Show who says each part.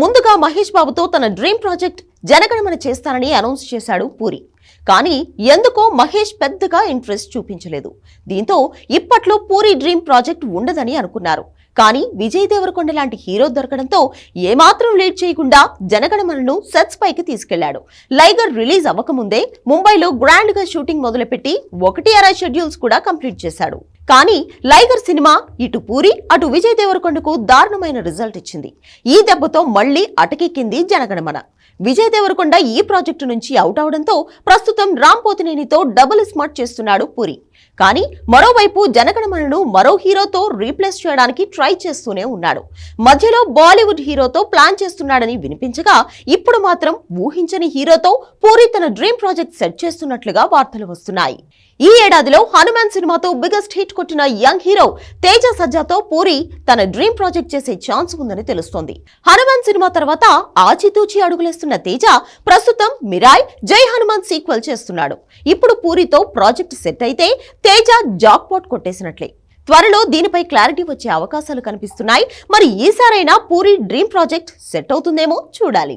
Speaker 1: ముందుగా మహేష్ బాబుతో తన డ్రీమ్ ప్రాజెక్ట్ జనగణమన చేస్తానని అనౌన్స్ చేశాడు పూరి. కానీ ఎందుకో మహేష్ పెద్దగా ఇంట్రెస్ట్ చూపించలేదు. దీంతో ఇప్పట్లో పూరి డ్రీమ్ ప్రాజెక్ట్ ఉండదని అనుకున్నారు. కానీ విజయ్ దేవరకొండ లాంటి హీరో దొరకడంతో ఏమాత్రం లేట్ చేయకుండా జనగణమనను సెట్స్ పైకి తీసుకెళ్ళాడు. లైగర్ రిలీజ్ అవ్వకముందే ముంబైలో గ్రాండ్గా షూటింగ్ మొదలుపెట్టి ఒకటి అర షెడ్యూల్స్ కూడా కంప్లీట్ చేశాడు. కానీ లైగర్ సినిమా ఇటు పూరి అటు విజయ్ దేవరకొండకు దారుణమైన రిజల్ట్ ఇచ్చింది. ఈ దెబ్బతో మళ్ళీ అటకెక్కింది జనగణమన. విజయ్ దేవరకొండ ఈ ప్రాజెక్టు నుంచి అవుట్ అవడంతో ప్రస్తుతం రామ్ పోతినేనితో డబుల్ స్మార్ట్ చేస్తున్నాడు పూరి. కానీ మరోవైపు జనగణమనను మరో హీరోతో రీప్లేస్ చేయడానికి ట్రై చేస్తూనే ఉన్నాడు. మధ్యలో బాలీవుడ్ హీరోతో ప్లాన్ చేస్తున్నాడని వినిపించగా ఇప్పుడు మాత్రం ఊహించని హీరోతో పూరి తన డ్రీమ్ ప్రాజెక్ట్ సెట్ చేస్తున్నట్లుగా వార్తలు వస్తున్నాయి. ఈ ఏడాదిలో హనుమాన్ సినిమాతో బిగ్గెస్ట్ హిట్ కొట్టిన యంగ్ హీరో తేజ సజ్జాతో పూరి తన డ్రీమ్ ప్రాజెక్ట్ చేసే ఛాన్స్ ఉందని తెలుస్తోంది. హనుమాన్ సినిమా తర్వాత ఆచితూచి అడుగులేస్తున్న తేజ ప్రస్తుతం మిరాయ్ జై హనుమాన్ సీక్వెల్ చేస్తున్నాడు. ఇప్పుడు పూరితో ప్రాజెక్ట్ సెట్ అయితే తేజ జాక్ పాట్ కొట్టేసినట్లే. త్వరలో దీనిపై క్లారిటీ వచ్చే అవకాశాలు కనిపిస్తున్నాయి. మరి ఈసారైనా పూరి డ్రీమ్ ప్రాజెక్ట్ సెట్ అవుతుందేమో చూడాలి.